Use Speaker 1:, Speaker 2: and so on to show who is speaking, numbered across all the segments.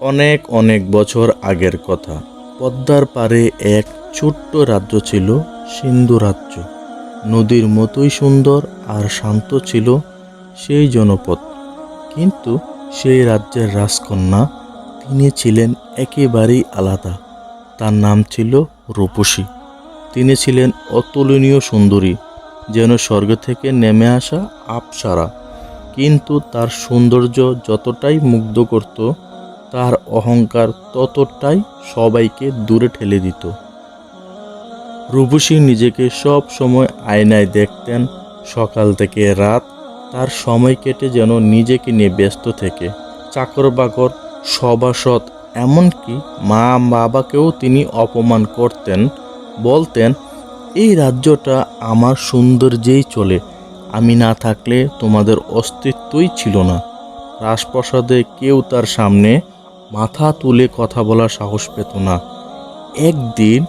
Speaker 1: অনেক অনেক বছর আগের কথা। পদ্মার পারে এক ছোট্ট রাজ্য ছিল সিন্ধু রাজ্য। নদীর মতোই সুন্দর আর শান্ত ছিল সেই জনপদ। কিন্তু সেই রাজ্যের রাজকন্যা, তিনি ছিলেন একেবারেই আলাদা। তার নাম ছিল রূপসী। তিনি ছিলেন অতুলনীয় সুন্দরী, যেন স্বর্গ থেকে নেমে আসা আপসারা। কিন্তু তার সৌন্দর্য যতটাই মুগ্ধ করত তার অহংকার ততটাই সবাইকে দূরে ঠেলে দিত। রূপসী নিজেকে সব সময় আয়নায় দেখতেন। সকাল থেকে রাত তার সময় কেটে যেন নিজেকে নিয়ে ব্যস্ত থেকে। চাকর বাকর সভাসদ, এমনকি মা বাবাকেও তিনি অপমান করতেন। বলতেন, এই রাজ্যটা আমার সৌন্দর্যেই চলে। আমি না থাকলে তোমাদের অস্তিত্বই ছিল না। রাজপ্রাসাদে কেউ তার সামনে মাথা তুলে কথা বলার সাহস পেত না। একদিন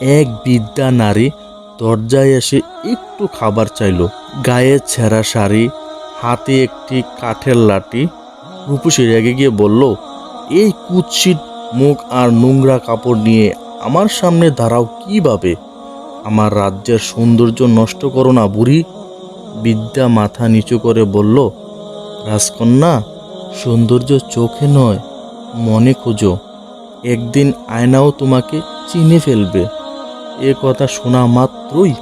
Speaker 1: এক বিদ্যা নারী দরজায় এসে একটু খাবার চাইলো। গায়ে ছেঁড়া শাড়ি, হাতে একটি কাঠের লাঠি। রূপসী রেগে গিয়ে বলল, এই কুৎসিত মুখ আর নোংরা কাপড় নিয়ে আমার সামনে দাঁড়াও কীভাবে? আমার রাজ্যের সৌন্দর্য নষ্ট করো না বুড়ি। বিদ্যা মাথা নিচু করে বলল, রাজকন্যা, সৌন্দর্য চোখে নয় মনে খোঁজো, একদিন আয়নাও তোমাকে চিনে ফেলবে। এ কথা শোনা মাত্রই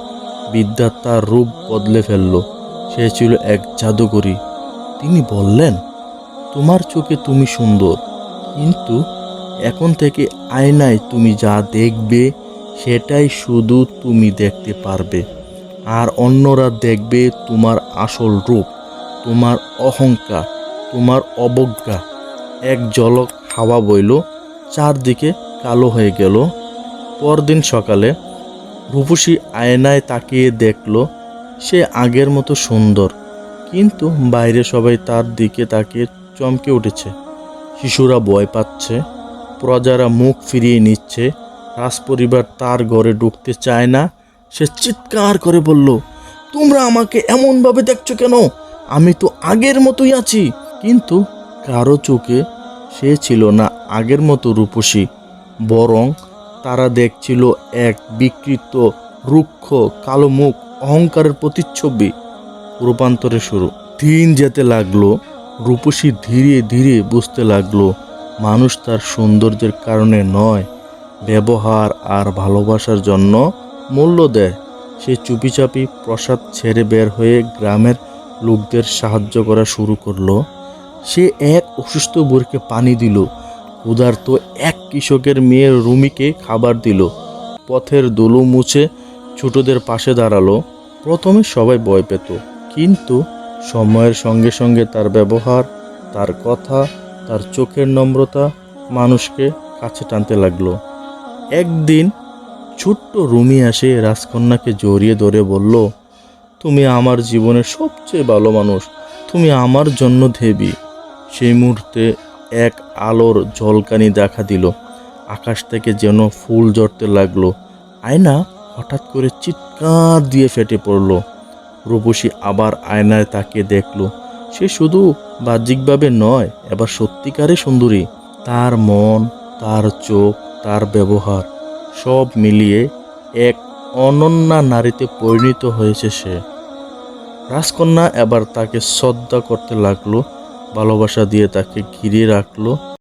Speaker 1: বিদ্যা তার রূপ বদলে ফেলল। সে ছিল এক জাদুকরী। তিনি বললেন, তোমার চোখে তুমি সুন্দর, কিন্তু এখন থেকে আয়নায় তুমি যা দেখবে, সেটাই শুধু তুমি দেখতে পারবে। আর অন্যরা দেখবে তোমার আসল রূপ, তোমার অহংকার, তোমার অবজ্ঞা। এক জলক হাওয়া বইল, চারদিকে কালো হয়ে গেল। পরদিন সকালে রূপসী আয়নায় তাকিয়ে দেখল, সে আগের মতো সুন্দর, কিন্তু বাইরে সবাই তার দিকে তাকিয়ে চমকে উঠেছে। শিশুরা ভয় পাচ্ছে, প্রজারা মুখ ফিরিয়ে নিচ্ছে, রাজপরিবার তার ঘরে ঢুকতে চায় না। সে চিৎকার করে বলল, তোমরা আমাকে এমনভাবে দেখছ কেন? আমি তো আগের মতোই আছি। কিন্তু কারও চোখে সে ছিল না আগের মতো রূপসী, বরং তারা দেখছিল এক বিকৃত, রুক্ষ, কালো মুখ, অহংকারের প্রতিচ্ছবি। রূপান্তরে শুরু। দিন যেতে লাগল, রূপসী ধীরে ধীরে বুঝতে লাগল, মানুষ তার সৌন্দর্যের কারণে নয়, ব্যবহার আর ভালোবাসার জন্য মূল্য দেয়। সে চুপিচাপি প্রসাদ ছেড়ে বের হয়ে গ্রামের লোকদের সাহায্য করা শুরু করল। সে এক অসুস্থ বুড়িকে পানি দিল। ক্ষুধার্ত এক কৃষকের মেয়ের রুমিকে খাবার দিল। পথের দুলু মুছে ছোটদের পাশে দাঁড়াল। প্রথমে সবাই ভয় পেত, কিন্তু সময়ের সঙ্গে সঙ্গে তার ব্যবহার, তার কথা, তার চোখের নম্রতা মানুষকে কাছে টানতে লাগল। একদিন ছোট্ট রুমি আসে রাজকন্যাকে জড়িয়ে ধরে বলল, তুমি আমার জীবনের সবচেয়ে ভালো মানুষ, তুমি আমার জন্য দেবী। সেই মুহূর্তে এক আলোর ঝলকানি দেখা দিল। আকাশ থেকে যেন ফুল জড়তে লাগল। আয়না হঠাৎ করে চিৎকার দিয়ে ফেটে পড়ল। রূপসী আবার আয়নায় তাকিয়ে দেখল, সে শুধু বাহ্যিকভাবে নয়, এবার সত্যিকারে সুন্দরী। তার মন, তার চোখ, তার ব্যবহার, সব মিলিয়ে এক অনন্যা নারীতে পরিণত হয়েছে সে। রাজকন্যা এবার তাকে শ্রদ্ধা করতে লাগল। ভালোবাসা দিয়ে তাকে ঘিরে রাখল।